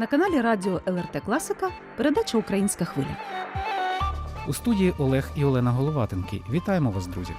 На каналі Радіо ЛРТ Класика передача Українська хвиля. У студії Олег і Олена Головатенки. Вітаємо вас, друзі!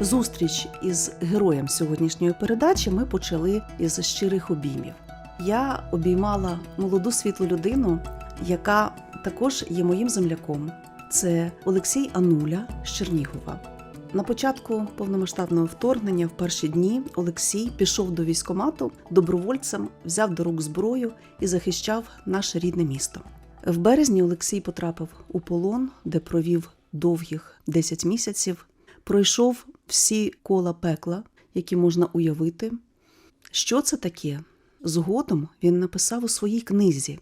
Зустріч із героєм сьогоднішньої передачі ми почали із щирих обіймів. Я обіймала молоду світлу людину, яка також є моїм земляком. Це Олексій Ануля з Чернігова. На початку повномасштабного вторгнення, в перші дні, Олексій пішов до військомату добровольцем, взяв до рук зброю і захищав наше рідне місто. В березні Олексій потрапив у полон, де провів довгих 10 місяців пройшов всі кола пекла, які можна уявити. Що це таке? Згодом він написав у своїй книзі.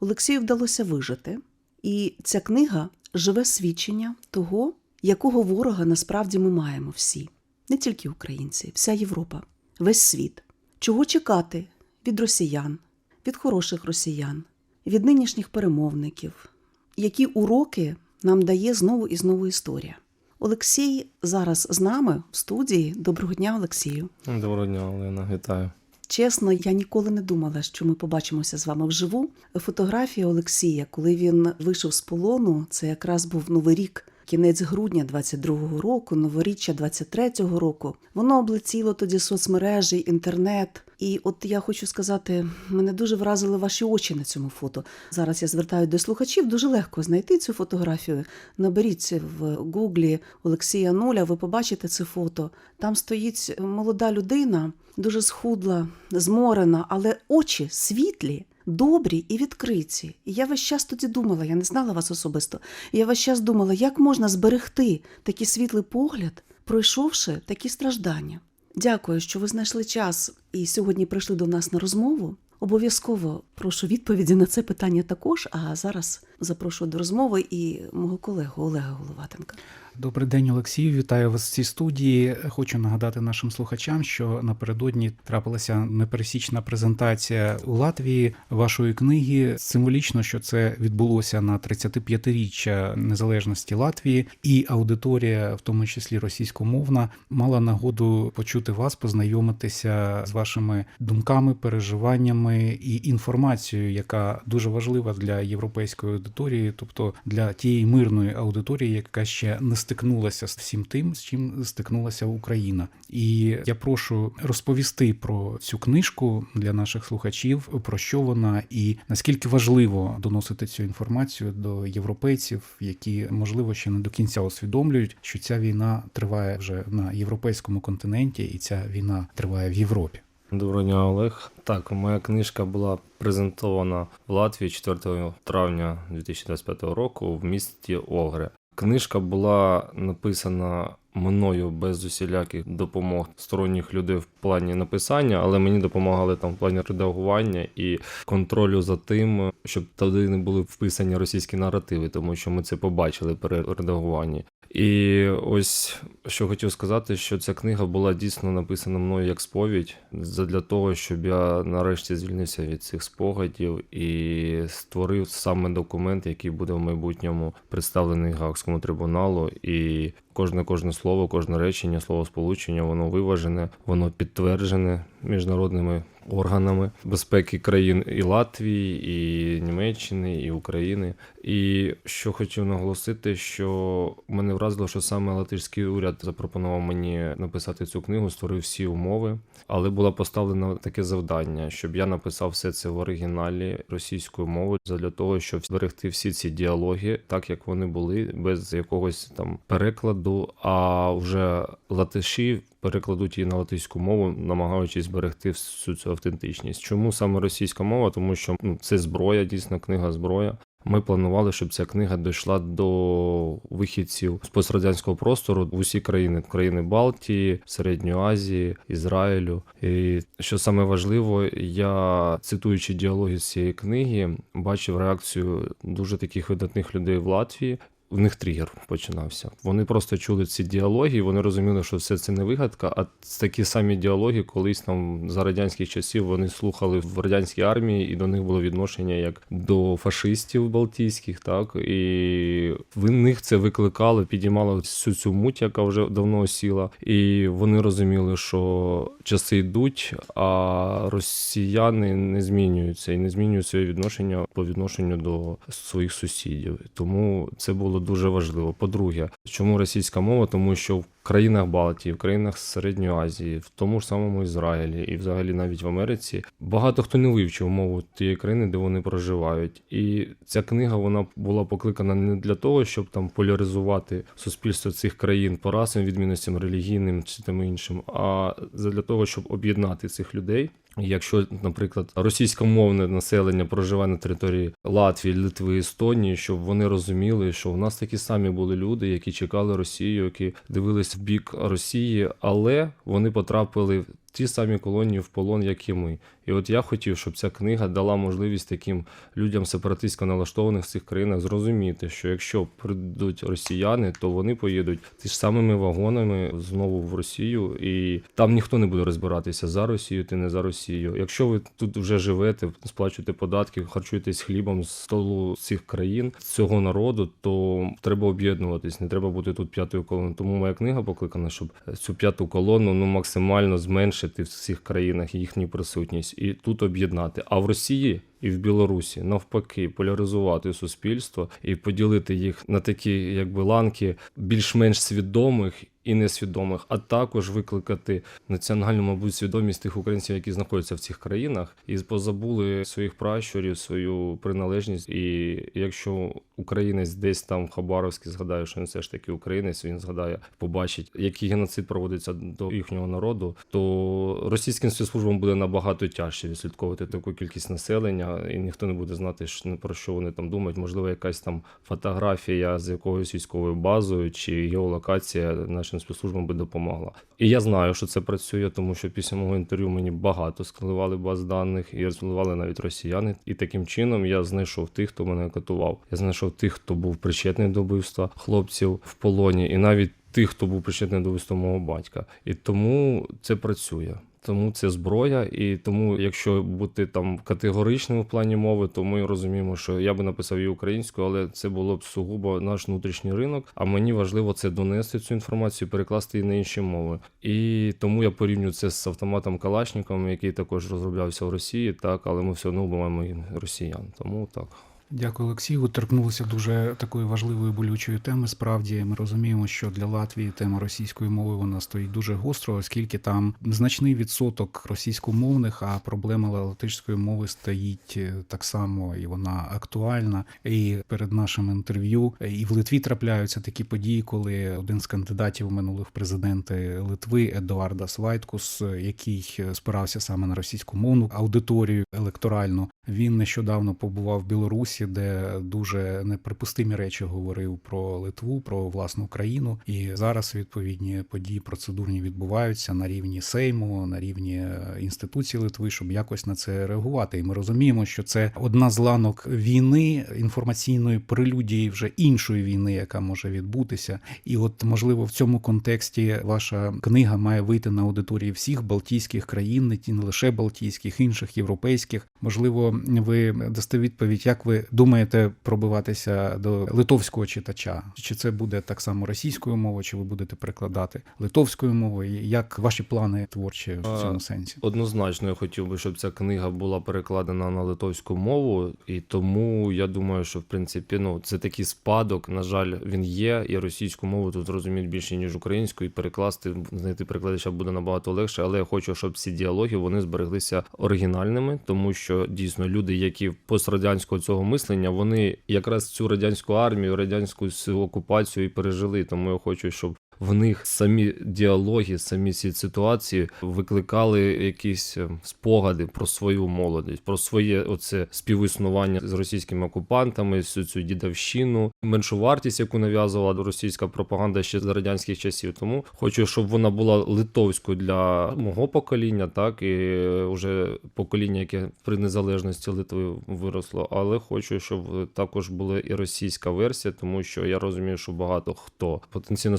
Олексію вдалося вижити, і ця книга живе свідчення того, якого ворога насправді ми маємо всі, не тільки українці, вся Європа, весь світ. Чого чекати від росіян, від хороших росіян, від нинішніх перемовників, які уроки нам дає знову і знову історія. Олексій зараз з нами в студії. Доброго дня, Олексію. Доброго дня, Олена, вітаю. Чесно, я ніколи не думала, що ми побачимося з вами вживу. Фотографія Олексія, коли він вийшов з полону, це якраз був новий рік, кінець грудня 22-го року, новоріччя 23-го року. Воно облетіло тоді соцмережі, інтернет. І от я хочу сказати, мене дуже вразили ваші очі на цьому фото. Зараз я звертаю до слухачів. Дуже легко знайти цю фотографію. Наберіть в гуглі Олексія Нуля. Ви побачите це фото. Там стоїть молода людина, дуже схудла, зморена, але очі світлі. Добрі і відкриті. І я весь час тоді думала, я не знала вас особисто. Я весь час думала, як можна зберегти такий світлий погляд, пройшовши такі страждання. Дякую, що ви знайшли час і сьогодні прийшли до нас на розмову. Обов'язково прошу відповіді на це питання також. А зараз запрошую до розмови і мого колегу Олега Головатенка. Добрий день, Олексію. Вітаю вас в цій студії. Хочу нагадати нашим слухачам, що напередодні трапилася непересічна презентація у Латвії вашої книги. Символічно, що це відбулося на 35-річчя незалежності Латвії, і аудиторія, в тому числі російськомовна, мала нагоду почути вас, познайомитися з вашими думками, переживаннями і інформацією, яка дуже важлива для європейської аудиторії, тобто для тієї мирної аудиторії, яка ще не стикнулася з всім тим, з чим стикнулася Україна. І я прошу розповісти про цю книжку для наших слухачів, про що вона і наскільки важливо доносити цю інформацію до європейців, які можливо ще не до кінця усвідомлюють, що ця війна триває вже на європейському континенті, і ця війна триває в Європі. Доброго дня, Олег. Так, моя книжка була презентована в Латвії 4 травня 2025 року в місті Огре. Книжка була написана мною без усіляких допомог сторонніх людей в плані написання, але мені допомагали там в плані редагування і контролю за тим, щоб туди не були вписані російські наративи, тому що ми це побачили при редагуванні. І ось що хотів сказати, що ця книга була дійсно написана мною як сповідь для того, щоб я нарешті звільнився від цих спогадів і створив саме документ, який буде в майбутньому представлений Гаагському трибуналу. І кожне кожне слово, кожне речення, словосполучення, воно виважене, воно підтверджене міжнародними органами безпеки країн і Латвії, і Німеччини, і України. І що хотів наголосити, що мене вразило, що саме латишський уряд запропонував мені написати цю книгу, створив всі умови, але було поставлено таке завдання, щоб я написав все це в оригіналі російською мовою, для того, щоб зберегти всі ці діалоги, так як вони були, без якогось там перекладу. А вже латиші перекладуть її на латиську мову, намагаючись зберегти всю цю автентичність. Чому саме російська мова? Тому що ну, це зброя, дійсно книга зброя. Ми планували, щоб ця книга дійшла до вихідців з пострадянського простору в усі країни країни Балтії, Середньої Азії, Ізраїлю. І що саме важливо, я цитуючи діалоги з цієї книги, бачив реакцію дуже таких видатних людей в Латвії. В них тригер починався. Вони просто чули ці діалоги, вони розуміли, що все це не вигадка. А такі самі діалоги, колись там за радянських часів вони слухали в радянській армії, і до них було відношення як до фашистів балтійських, так і в них це викликало, підіймало всю цю муть, яка вже давно осіла. І вони розуміли, що часи йдуть, а росіяни не змінюються і не змінюють своє відношення по відношенню до своїх сусідів. Тому це було дуже важливо. По-друге, чому російська мова? Тому що в країнах Балтії, в країнах Середньої Азії, в тому ж самому Ізраїлі і взагалі навіть в Америці багато хто не вивчив мову тієї країни, де вони проживають. І ця книга вона була покликана не для того, щоб там поляризувати суспільство цих країн по расовим відмінностям, релігійним чи тим іншим, а для того, щоб об'єднати цих людей. Якщо, наприклад, російськомовне населення проживає на території Латвії, Литви, Естонії, щоб вони розуміли, що в нас такі самі були люди, які чекали Росію, які дивились бік Росії, але вони потрапили в ті самі колонії в полон, як і ми. І от я хотів, щоб ця книга дала можливість таким людям сепаратистсько налаштованих в цих країнах зрозуміти, що якщо прийдуть росіяни, то вони поїдуть ті ж самими вагонами знову в Росію, і там ніхто не буде розбиратися за Росію, ти не за Росію. Якщо ви тут вже живете, сплачуєте податки, харчуєтесь хлібом з столу цих країн, цього народу, то треба об'єднуватись, не треба бути тут п'ятою колоною. Тому моя книга покликана, щоб цю п'яту колону ну максимально зменшити в цих країнах їхню присутність і тут об'єднати. А в Росії і в Білорусі навпаки поляризувати суспільство і поділити їх на такі, якби ланки більш-менш свідомих. І несвідомих, а також викликати національну, мабуть, свідомість тих українців, які знаходяться в цих країнах, і позабули своїх пращурів, свою приналежність. І якщо українець десь там в Хабаровській згадає, що він все ж таки українець, він згадає, побачить, який геноцид проводиться до їхнього народу, то російським спецслужбам буде набагато тяжче відслідковувати таку кількість населення, і ніхто не буде знати, про що вони там думають. Можливо, якась там фотографія з якоюсь військовою базою чи геолокація нашим спецслужбам би допомогла. І я знаю, що це працює, тому що після мого інтерв'ю мені багато складували баз даних і розливали навіть росіяни. І таким чином я знайшов тих, хто мене катував. Я знайшов тих, хто був причетний до вбивства хлопців в полоні, і навіть тих, хто був причетний до вбивства мого батька. І тому це працює. Тому це зброя, і тому, якщо бути там категоричним в плані мови, то ми розуміємо, що я би написав і українською, але це було б сугубо наш внутрішній ринок. А мені важливо це донести цю інформацію, перекласти її на інші мови. І тому я порівнюю це з автоматом Калашником, який також розроблявся в Росії, так, але ми все одно вбиваємо росіян. Тому так. Дякую, Олексію. Ви торкнулися дуже такої важливої болючої теми. Справді ми розуміємо, що для Латвії тема російської мови вона стоїть дуже гостро, оскільки там значний відсоток російськомовних, а проблема латишської мови стоїть е, так само, і вона актуальна. І перед нашим інтерв'ю і в Литві трапляються такі події, коли один з кандидатів минулих президенти Литви Едуардас Вайткус, який спирався саме на російськомовну аудиторію електоральну, він нещодавно побував в Білорусі, де дуже неприпустимі речі говорив про Литву, про власну країну. І зараз відповідні події процедурні відбуваються на рівні Сейму, на рівні е, інституції Литви, щоб якось на це реагувати. І ми розуміємо, що це одна з ланок війни інформаційної прелюдії вже іншої війни, яка може відбутися. І от можливо в цьому контексті ваша книга має вийти на аудиторії всіх балтійських країн, не лише балтійських, інших європейських. Можливо, ви дасте відповідь, як ви думаєте пробиватися до литовського читача? Чи це буде так само російською мовою, чи ви будете перекладати литовською мовою? Як ваші плани творчі в цьому сенсі? Однозначно, я хотів би, щоб ця книга була перекладена на литовську мову, і тому я думаю, що в принципі ну це такий спадок. На жаль, він є, і російську мову тут розуміють більше ніж українську, і перекласти знайти перекладача буде набагато легше. Але я хочу, щоб ці діалоги вони збереглися оригінальними, тому що дійсно люди, які пострадянського цього мислення, вони якраз цю радянську армію, радянську окупацію і пережили. Тому я хочу, щоб в них самі діалоги, самі ці ситуації викликали якісь е, спогади про свою молодість, про своє оце співіснування з російськими окупантами, всю цю дідовщину, меншу вартість, яку нав'язувала російська пропаганда ще за радянських часів. Тому хочу, щоб вона була литовською для мого покоління, так і вже покоління, яке при незалежності Литви виросло. Але хочу, щоб також була і російська версія, тому що я розумію, що багато хто потенційно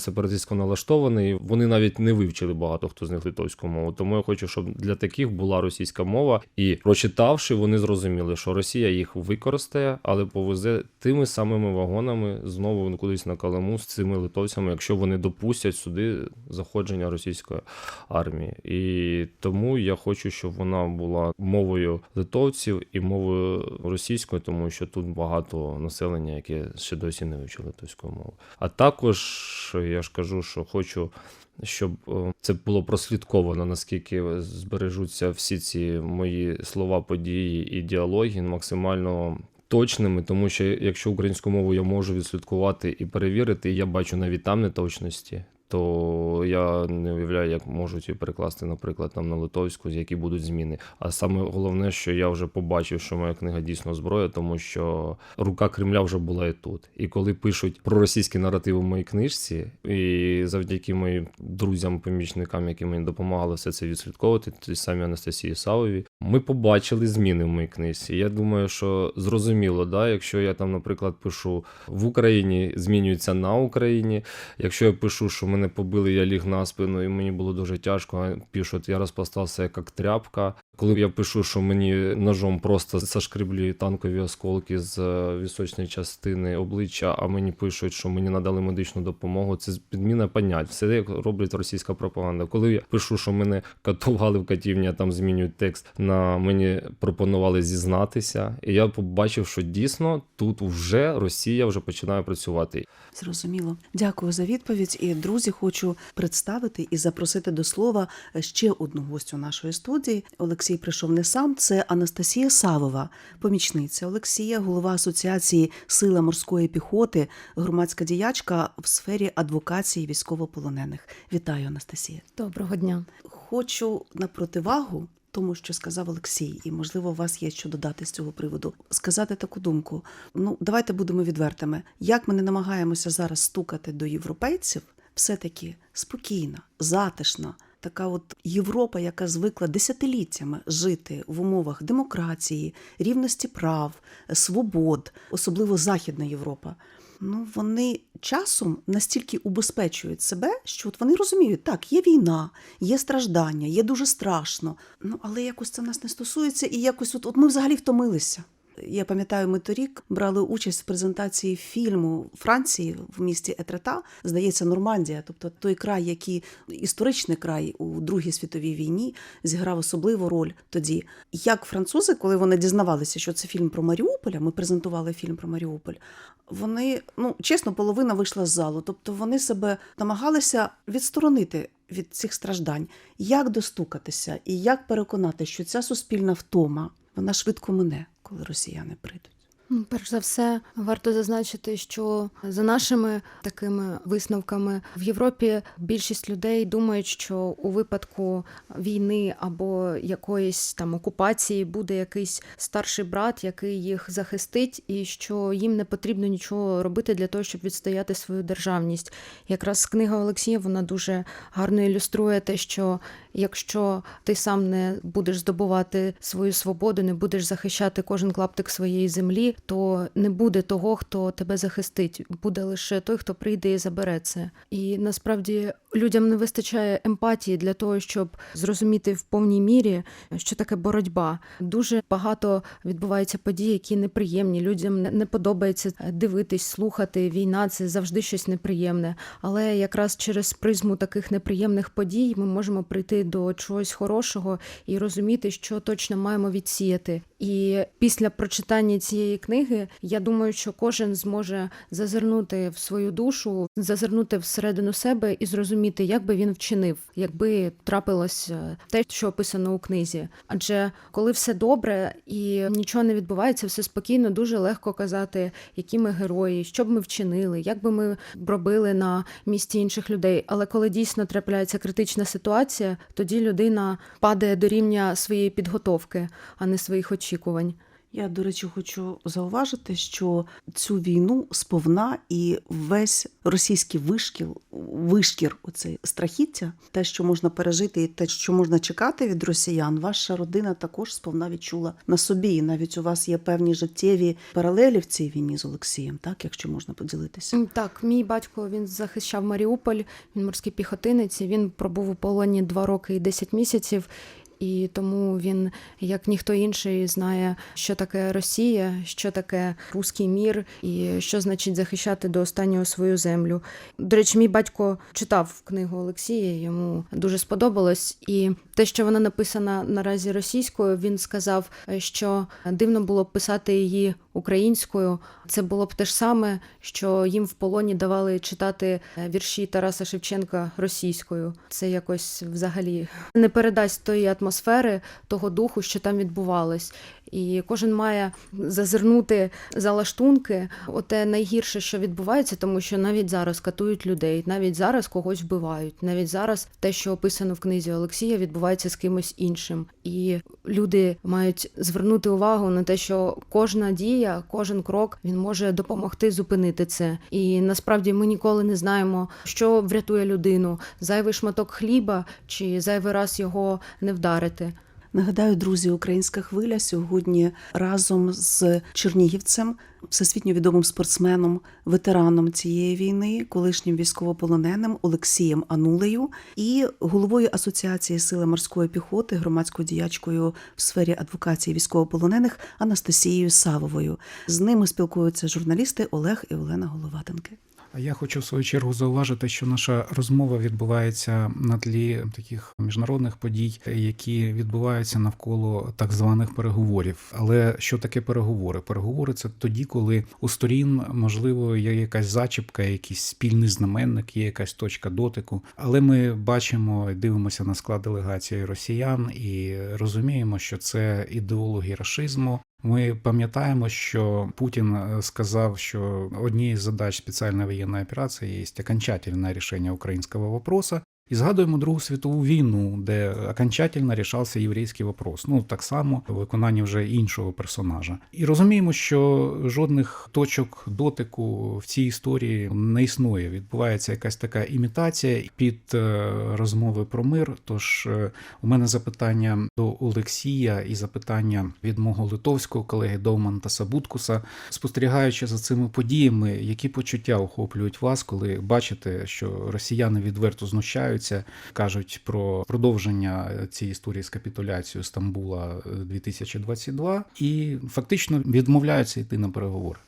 сепаратистсько налаштований. Вони навіть не вивчили багато хто з них литовську мову. Тому я хочу, щоб для таких була російська мова, і прочитавши, вони зрозуміли, що Росія їх використає, але повезе тими самими вагонами знову кудись на Калиму з цими литовцями, якщо вони допустять сюди заходження російської армії. І тому я хочу, щоб вона була мовою литовців і мовою російською, тому що тут багато населення, яке ще досі не вивчило литовську мову. А також я ж кажу, що хочу. Щоб е, це було прослідковано, наскільки збережуться всі ці мої слова, події і діалоги максимально точними, тому що якщо українську мову я можу відслідкувати і перевірити, я бачу навіть там неточності, то я не уявляю, як можуть її перекласти, наприклад, там на литовську, з які будуть зміни. А саме головне, що я вже побачив, що моя книга дійсно зброя, тому що рука Кремля вже була і тут. І коли пишуть про російські наративи в моїй книжці, і завдяки моїм друзям, помічникам, які мені допомагали все це відслідковувати, ті самі Анастасії Савові, ми побачили зміни в моїй книжці. Я думаю, що зрозуміло, да, якщо я там, наприклад, пишу в Україні, змінюється на Україні. Якщо я пишу, що мене побили, я ліг на спину, і мені було дуже тяжко, пишуть, я розпластався як тряпка. Коли я пишу, що мені ножом просто зашкріблі танкові осколки з е, вісочної частини обличчя, а мені пишуть, що мені надали медичну допомогу, це підміна понять. Все як роблять російська пропаганда. Коли я пишу, що мене катували в катівні, там змінюють текст на мені пропонували зізнатися, і я побачив, що дійсно тут вже Росія вже починає працювати. Зрозуміло. Дякую за відповідь. І друзі, хочу представити і запросити до слова ще одну гостю нашої студії. Олексій прийшов не сам. Це Анастасія Савова, помічниця Олексія, голова асоціації Сила морської піхоти, громадська діячка в сфері адвокації військовополонених. Вітаю, Анастасія. Доброго дня. Хочу на противагу. Тому що сказав Олексій, і можливо, у вас є що додати з цього приводу. Сказати таку думку. Ну, давайте будемо відвертими. Як ми не намагаємося зараз стукати до європейців, все-таки спокійна, затишна, така от Європа, яка звикла десятиліттями жити в умовах демократії, рівності прав, свобод, особливо Західна Європа. Ну, вони часом настільки убезпечують себе, що от вони розуміють, так, є війна, є страждання, є дуже страшно. Ну, але якось це нас не стосується, і якось от, от ми взагалі втомилися. Я пам'ятаю, ми торік брали участь в презентації фільму Франції в місті Етрета, здається, Нормандія, тобто той край, який історичний край у Другій світовій війні, зіграв особливу роль тоді. Як французи, коли вони дізнавалися, що це фільм про Маріуполя, ми презентували фільм про Маріуполь. Вони, ну чесно, половина вийшла з залу. Тобто вони себе намагалися відсторонити від цих страждань. Як достукатися і як переконати, що ця суспільна втома вона швидко мине, коли росіяни прийдуть. Ну, Перш за все, варто зазначити, що за нашими такими висновками в Європі більшість людей думають, що у випадку війни або якоїсь там окупації буде якийсь старший брат, який їх захистить, і що їм не потрібно нічого робити для того, щоб відстояти свою державність. Якраз книга Олексія вона дуже гарно ілюструє те, що якщо ти сам не будеш здобувати свою свободу, не будеш захищати кожен клаптик своєї землі, то не буде того, хто тебе захистить. Буде лише той, хто прийде і забере це. І насправді людям не вистачає емпатії для того, щоб зрозуміти в повній мірі, що таке боротьба. Дуже багато відбуваються подій, які неприємні. Людям не подобається дивитись, слухати. Війна це завжди щось неприємне. Але якраз через призму таких неприємних подій ми можемо прийти до чогось хорошого і розуміти, що точно маємо відсіяти. І після прочитання цієї книги я думаю, що кожен зможе зазирнути в свою душу, зазирнути всередину себе і зрозуміти. Зрозуміти, як би він вчинив, якби трапилось е, те, що описано у книзі. Адже коли все добре і нічого не відбувається, все спокійно, дуже легко казати, які ми герої, що б ми вчинили, як би ми робили на місці інших людей. Але коли дійсно трапляється критична ситуація, тоді людина падає до рівня своєї підготовки, а не своїх очікувань. Я, до речі, хочу зауважити, що цю війну сповна і весь російський вишкіл, вишкір, оцей страхіття, те, що можна пережити, і те, що можна чекати від росіян, ваша родина також сповна відчула на собі. І навіть у вас є певні життєві паралелі в цій війні з Олексієм, так якщо можна поділитися. Так, мій батько він захищав Маріуполь, він морський піхотинець. Він пробув у полоні два роки і 10 місяців. І тому він, як ніхто інший, знає, що таке Росія, що таке руський мір, і що значить захищати до останнього свою землю. До речі, мій батько читав книгу Олексія, йому дуже сподобалось. І те, що вона написана наразі російською, він сказав, що дивно було б писати її українською. Це було б те ж саме, що їм в полоні давали читати е, вірші Тараса Шевченка російською. Це якось взагалі не передасть тої атмосфери, того духу, що там відбувалось. І кожен має зазирнути за лаштунки. Оте найгірше, що відбувається, тому що навіть зараз катують людей, навіть зараз когось вбивають, навіть зараз те, що описано в книзі Олексія, відбувається з кимось іншим. І люди мають звернути увагу на те, що кожна дія, кожен крок він може допомогти зупинити це. І насправді ми ніколи не знаємо, що врятує людину: зайвий шматок хліба чи зайвий раз його не вдарити. Нагадаю, друзі, українська хвиля сьогодні разом з чернігівцем, всесвітньо відомим спортсменом, ветераном цієї війни, колишнім військовополоненим Олексієм Анулею і головою Асоціації сили морської піхоти, громадською діячкою в сфері адвокації військовополонених Анастасією Савовою. З ними спілкуються журналісти Олег і Олена Головатенки. А я хочу в свою чергу зауважити, що наша розмова відбувається на тлі таких міжнародних подій, які відбуваються навколо так званих переговорів. Але що таке переговори? Переговори це тоді, коли у сторін можливо є якась зачіпка, якийсь спільний знаменник, є якась точка дотику. Але ми бачимо дивимося на склад делегації росіян і розуміємо, що це ідеологи рашизму, ми пам'ятаємо, що Путін е, сказав, що однією з задач спеціальної воєнної операції є окончательне рішення українського вопроса. І згадуємо Другу світову війну, де окончательно рішався єврейський вопрос. Ну так само в виконанні вже іншого персонажа. І розуміємо, що жодних точок дотику в цій історії не існує. Відбувається якась така імітація під е, розмови про мир. Тож е, у мене запитання до Олексія і запитання від мого литовського колеги Довманта Сабуткуса, спостерігаючи за цими подіями, які почуття охоплюють вас, коли бачите, що росіяни відверто знущаються, кажуть про продовження цієї історії з капітуляцією Стамбула е, 2022 і фактично відмовляються йти на переговори.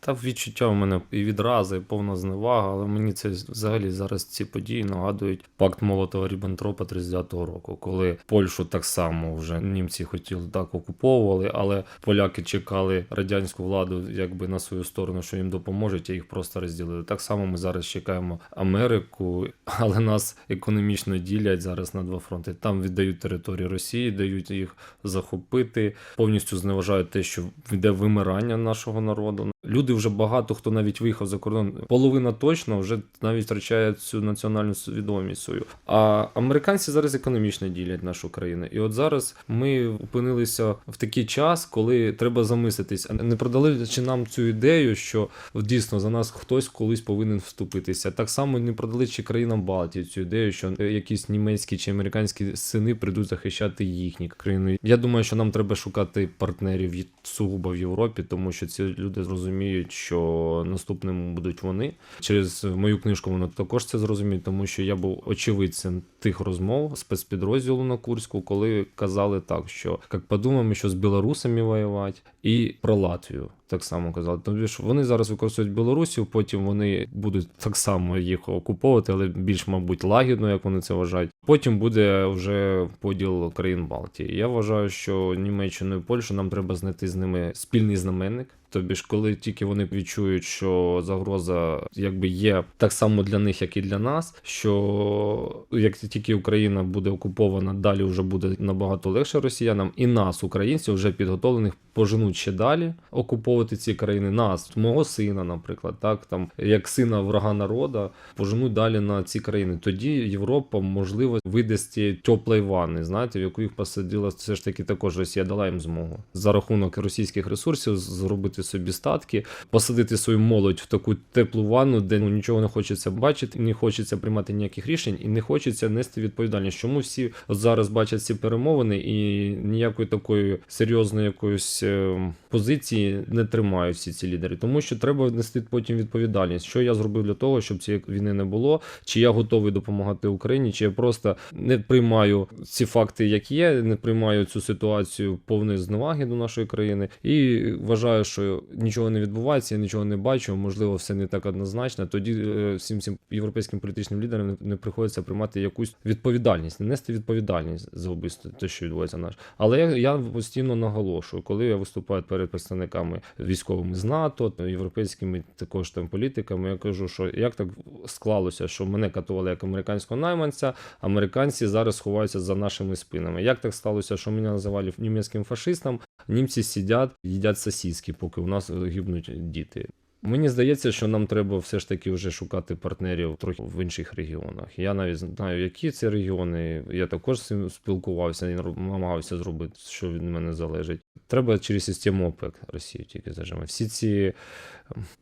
Та відчуття у мене і відрази, і повна зневага, але мені це взагалі зараз ці події нагадують пакт Молотова Ріббентропа 39-го року, коли Польщу так само вже німці хотіли так окуповували, але поляки чекали радянську владу якби на свою сторону, що їм допоможуть, і їх просто розділили. Так само ми зараз чекаємо Америку, але нас економічно ділять зараз на два фронти. Там віддають території Росії, дають їх захопити, повністю зневажають те, що йде вимирання нашого народу. Люди вже багато хто навіть виїхав за кордон. Половина точно вже навіть втрачає цю національну свідомість свою. А американці зараз економічно ділять нашу країну. І от зараз ми опинилися в такий час, коли треба замислитись, а не продали чи нам цю ідею, що дійсно за нас хтось колись повинен вступитися. Так само не продали чи країнам Балтії цю ідею, що якісь німецькі чи американські сини прийдуть захищати їхні країни. Я думаю, що нам треба шукати партнерів сугубо в Європі, тому що ці люди зрозуміють, що наступним будуть вони. Через мою книжку вони також це зрозуміють, тому що я був очевидцем тих розмов спецпідрозділу на Курську, коли казали так, що як подумаємо, що з білорусами воювати, і про Латвію. Так само казали. Тобто ж вони зараз використовують Білорусію, потім вони будуть так само їх окуповувати, але більш, мабуть, лагідно, як вони це вважають. Потім буде вже поділ країн Балтії. Я вважаю, що Німеччину і Польщу нам треба знайти з ними спільний знаменник Тобі ж, коли тільки вони відчують, що загроза якби є так само для них, як і для нас. Що як тільки Україна буде окупована, далі вже буде набагато легше росіянам, і нас, українців, вже підготовлених поженуть ще далі окуповувати ці країни. Нас, мого сина, наприклад, так там як сина врага народа, поженуть далі на ці країни. Тоді Європа можливо вийде з цієї теплої ванни, знаєте, в яку їх посадила все ж таки також Росія дала їм змогу за рахунок російських ресурсів зробити собі статки, посадити свою молодь в таку теплу ванну, де ну, нічого не хочеться бачити, не хочеться приймати ніяких рішень і не хочеться нести відповідальність. Чому всі зараз бачать ці перемовини і ніякої такої серйозної якоїсь е, позиції не тримають всі ці лідери, тому що треба нести потім відповідальність, що я зробив для того, щоб цієї війни не було, чи я готовий допомагати Україні, чи я просто не приймаю ці факти, як є, не приймаю цю ситуацію повної зневаги до нашої країни? І вважаю, що нічого не відбувається, я нічого не бачу, можливо, все не так однозначно. Тоді е, всім цим європейським політичним лідерам не, приходиться приймати якусь відповідальність, не нести відповідальність за вбивство, те, що відбувається наш. Але я, я постійно наголошую, коли я виступаю перед представниками військовими з НАТО, європейськими також там політиками, я кажу, що як так склалося, що мене катували як американського найманця, американці зараз ховаються за нашими спинами. Як так сталося, що мене називали німецьким фашистом? Німці сидять, їдять сосиски, поки у нас гибнуть діти. Мені здається, що нам треба все ж таки вже шукати партнерів трохи в інших регіонах. Я навіть знаю, які це регіони. Я також спілкувався і намагався зробити, що від мене залежить. Треба через систему ОПЕК Росію тільки зажимати. Всі ці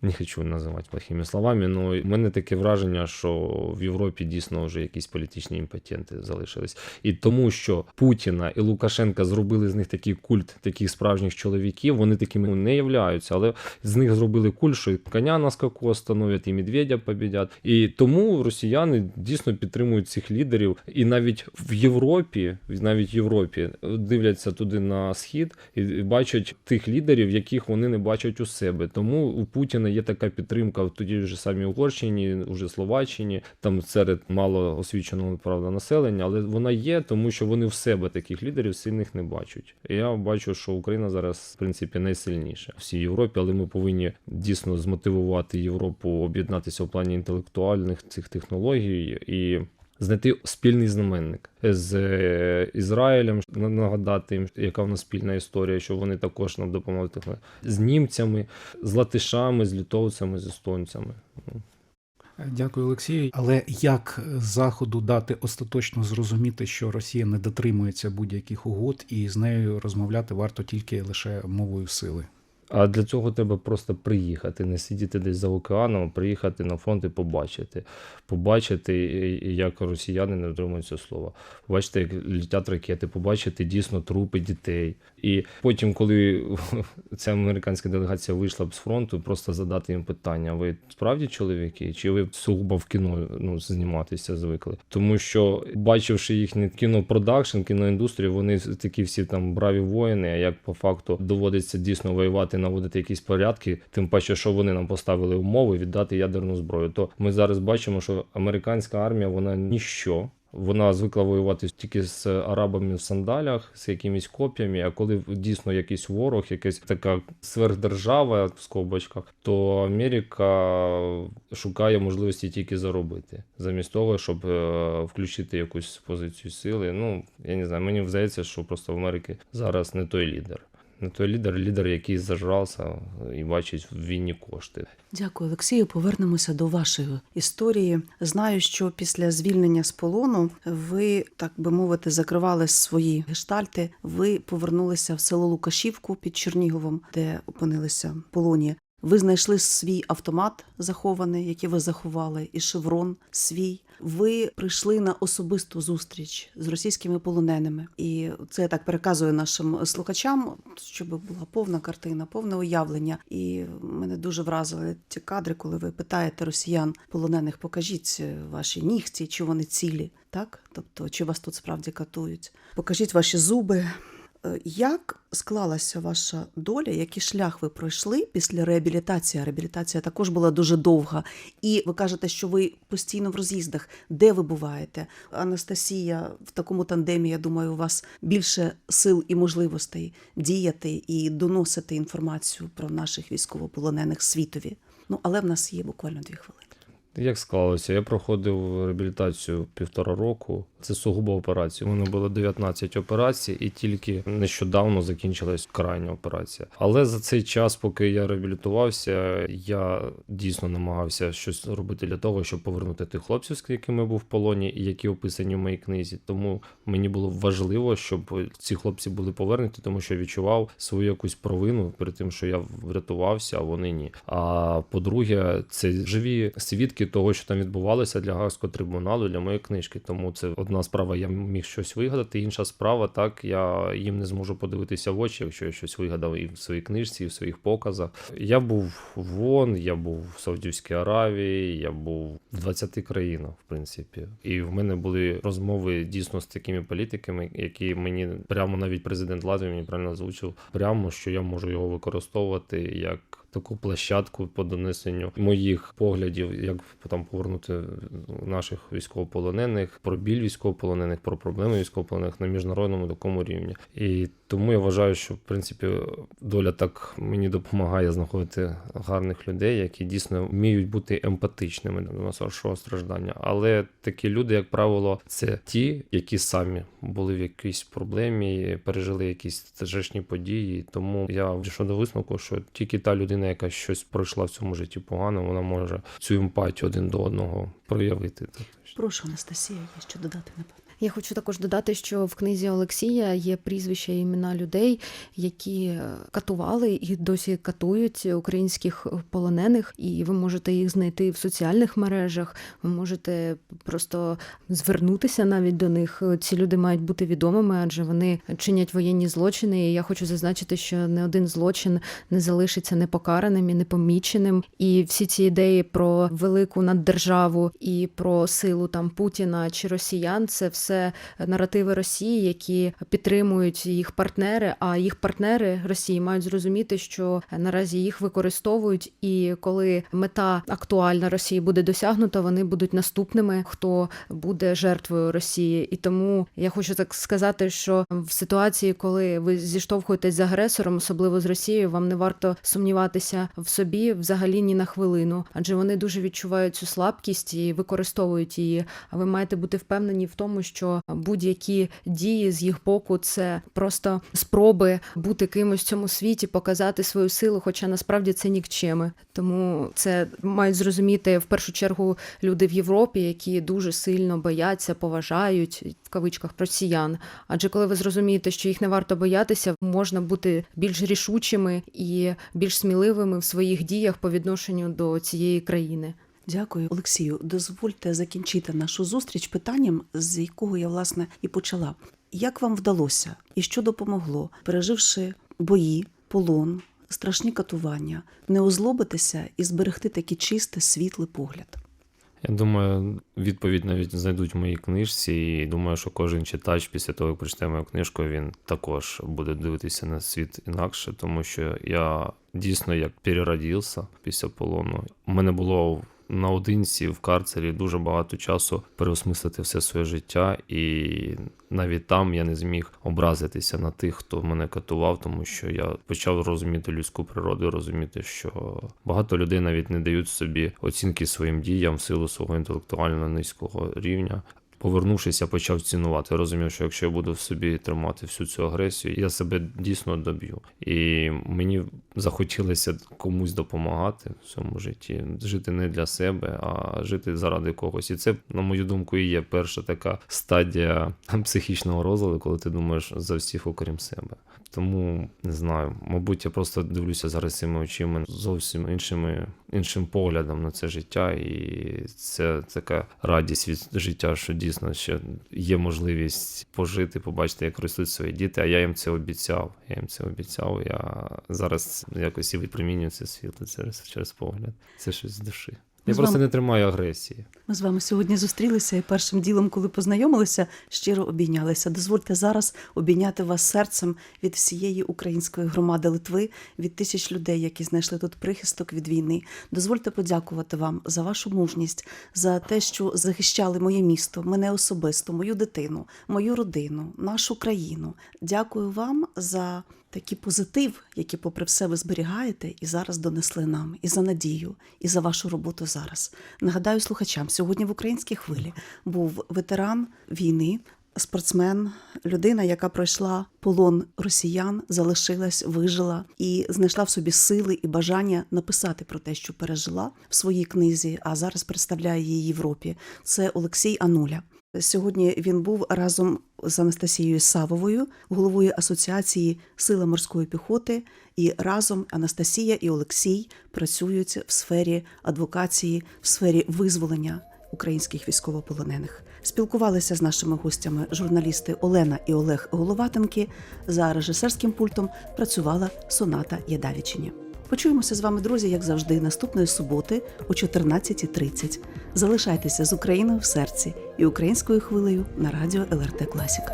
не хочу називати плохими словами, але в мене таке враження, що в Європі дійсно вже якісь політичні імпотенти залишились. І тому, що Путіна і Лукашенка зробили з них такий культ таких справжніх чоловіків, вони такими не являються, але з них зробили культ, що і коня на скаку остановлять, і медведя побідять. І тому росіяни дійсно підтримують цих лідерів. І навіть в Європі, навіть в Європі дивляться туди на схід і бачать тих лідерів, яких вони не бачать у себе. Тому у Путіна є така підтримка в тоді вже самі Угорщині, уже Словаччині, там серед мало освіченого правда населення, але вона є, тому що вони в себе таких лідерів сильних не бачать. Я бачу, що Україна зараз в принципі найсильніша в всій Європі, але ми повинні дійсно змотивувати Європу об'єднатися в плані інтелектуальних цих технологій і. Знайти спільний знаменник з е, Ізраїлем, нагадати їм, яка в нас спільна історія, що вони також нам допомогли з німцями, з латишами, з літовцями, з естонцями. Дякую, Олексію. Але як заходу дати остаточно зрозуміти, що Росія не дотримується будь-яких угод, і з нею розмовляти варто тільки лише мовою сили? А для цього треба просто приїхати, не сидіти десь за океаном, а приїхати на фронт і побачити. Побачити, як росіяни не дотримуються слова. Побачити, як літять ракети, побачити дійсно трупи дітей. І потім, коли ця американська делегація вийшла б з фронту, просто задати їм питання: ви справді чоловіки? Чи ви сугубо в кіно ну, зніматися звикли? Тому що, бачивши їхній кінопродакшн, кіноіндустрію, вони такі всі там браві воїни. А як по факту доводиться дійсно воювати, наводити якісь порядки, тим паче, що вони нам поставили умови віддати ядерну зброю, то ми зараз бачимо, що американська армія вона ніщо. Вона звикла воювати тільки з арабами в сандалях, з якимись коп'ями. А коли дійсно якийсь ворог, якась така сверхдержава в скобочках, то Америка шукає можливості тільки заробити, замість того, щоб е, включити якусь позицію сили. Ну я не знаю, мені здається, що просто в Америці зараз не той лідер. Не той лідер, лідер, який зажрався і бачить в війні кошти. Дякую, Олексію. Повернемося до вашої історії. Знаю, що після звільнення з полону ви, так би мовити, закривали свої гештальти. Ви повернулися в село Лукашівку під Черніговом, де опинилися в полоні. Ви знайшли свій автомат захований, який ви заховали, і шеврон свій. Ви прийшли на особисту зустріч з російськими полоненими, і це я так переказую нашим слухачам, щоб була повна картина, повне уявлення. І мене дуже вразили ті кадри, коли ви питаєте росіян полонених, покажіть ваші нігті, чи вони цілі, так тобто чи вас тут справді катують. Покажіть ваші зуби. Е, Як склалася ваша доля? Який шлях ви пройшли після реабілітації? Реабілітація також була дуже довга. І ви кажете, що ви постійно в роз'їздах. Де ви буваєте? Анастасія, в такому тандемі, я думаю, у вас більше сил і можливостей діяти і доносити інформацію про наших військовополонених світові. Ну, але в нас є буквально дві хвилини. Як склалося? Я проходив реабілітацію півтора року. Це сугубо операція. У мене було 19 операцій, і тільки нещодавно закінчилась крайня операція. Але за цей час, поки я реабілітувався, я дійсно намагався щось робити для того, щоб повернути тих хлопців, з якими був в полоні, і які описані в моїй книзі. Тому мені було важливо, щоб ці хлопці були повернуті, тому що я відчував свою якусь провину перед тим, що я врятувався, а вони ні. А по-друге, це живі свідки того, що там відбувалося для Гаагського трибуналу, для моєї книжки. Тому це одна справа, я міг щось вигадати. Інша справа, так я їм не зможу подивитися в очі, якщо я щось вигадав і в своїй книжці, і в своїх показах. Я був в ООН, я був в Саудівській Аравії, я був в 20 країнах, в принципі. І в мене були розмови дійсно з такими політиками, які мені прямо навіть президент Латвії мені правильно озвучив, прямо що я можу його використовувати як. Таку площадку по донесенню моїх поглядів, як там повернути наших військовополонених, про біль військовополонених, про проблеми військовополонених на міжнародному такому рівні. І тому я вважаю, що в принципі доля так мені допомагає знаходити гарних людей, які дійсно вміють бути емпатичними до нашого страждання. Але такі люди, як правило, це ті, які самі були в якійсь проблемі, пережили якісь страшні події. Тому я дійшов до висновку, що тільки та людина, яка щось пройшла в цьому житті погано, вона може цю емпатію один до одного проявити. Прошу, Анастасія, є що додати напевно. Я хочу також додати, що в книзі Олексія є прізвища і імена людей, які е, катували і досі катують українських полонених, і ви можете їх знайти в соціальних мережах. Ви можете просто звернутися навіть до них. Ці люди мають бути відомими, адже вони чинять воєнні злочини. І я хочу зазначити, що не один злочин не залишиться непокараним і непоміченим. І всі ці ідеї про велику наддержаву і про силу там Путіна чи росіян це все наративи Росії, які підтримують їх партнери. А їх партнери Росії мають зрозуміти, що наразі їх використовують, і коли мета актуальна Росії буде досягнута, вони будуть наступними, хто буде жертвою Росії. І тому я хочу так сказати, що в ситуації, коли ви зіштовхуєтесь з агресором, особливо з Росією, вам не варто сумніватися в собі взагалі ні на хвилину, адже вони дуже відчувають цю слабкість і використовують її. А ви маєте бути впевнені в тому, що будь-які дії з їх боку це просто спроби бути кимось в цьому світі, показати свою силу, хоча насправді це нікчеми. Тому це мають зрозуміти в першу чергу люди в Європі, які дуже сильно бояться, поважають в кавичках росіян. Адже коли ви зрозумієте, що їх не варто боятися, можна бути більш рішучими і більш сміливими в своїх діях по відношенню до цієї країни. Дякую, Олексію. Дозвольте закінчити нашу зустріч питанням, з якого я власне і почала. Як вам вдалося і що допомогло, переживши бої, полон, страшні катування, не озлобитися і зберегти такий чистий, світлий погляд? Я думаю, відповідь навіть знайдуть в моїй книжці, і думаю, що кожен читач після того, як прочитає мою книжку, він також буде дивитися на світ інакше, тому що я дійсно як переродився після полону. У мене було наодинці в карцері дуже багато часу переосмислити все своє життя, і навіть там я не зміг образитися на тих, хто мене катував, тому що я почав розуміти людську природу, розуміти, що багато людей навіть не дають собі оцінки своїм діям в силу свого інтелектуально низького рівня. Повернувшись, я почав цінувати. Я розумів, що якщо я буду в собі тримати всю цю агресію, я себе дійсно доб'ю. І мені захотілося комусь допомагати в цьому житті, жити не для себе, а жити заради когось. І це, на мою думку, і є перша така стадія психічного розладу, коли ти думаєш за всіх, окрім себе. Тому не знаю, мабуть, я просто дивлюся зараз цими очима зовсім іншими іншим поглядом на це життя, і це така радість від життя, що дійсно ще є можливість пожити, побачити, як ростуть свої діти. А я їм це обіцяв. Я їм це обіцяв. Я зараз якось і випромінюю це світло через, через погляд. Це щось з душі. Я просто вами- не тримаю агресії. Ми з вами сьогодні зустрілися і першим ділом, коли познайомилися, щиро обійнялися. Дозвольте зараз обійняти вас серцем від всієї української громади Литви, від тисяч людей, які знайшли тут прихисток від війни. Дозвольте подякувати вам за вашу мужність, за те, що захищали моє місто, мене особисто, мою дитину, мою родину, нашу країну. Дякую вам за такий позитив, який, попри все, ви зберігаєте і зараз донесли нам, і за надію, і за вашу роботу зараз. Нагадаю слухачам, сьогодні в українській хвилі був ветеран війни, спортсмен, людина, яка пройшла полон росіян, залишилась, вижила і знайшла в собі сили і бажання написати про те, що пережила в своїй книзі, а зараз представляє її Європі. Це Олексій Ануля. Сьогодні він був разом з Анастасією Савовою, головою асоціації Сила морської піхоти. І разом Анастасія і Олексій працюють в сфері адвокації, в сфері визволення українських військовополонених. Спілкувалися з нашими гостями журналісти Олена і Олег Головатенки. За режисерським пультом працювала Соната Ядавічині. Почуємося з вами, друзі, як завжди, наступної суботи о 14.30. Залишайтеся з Україною в серці і українською хвилею на радіо ЛРТ Класіка.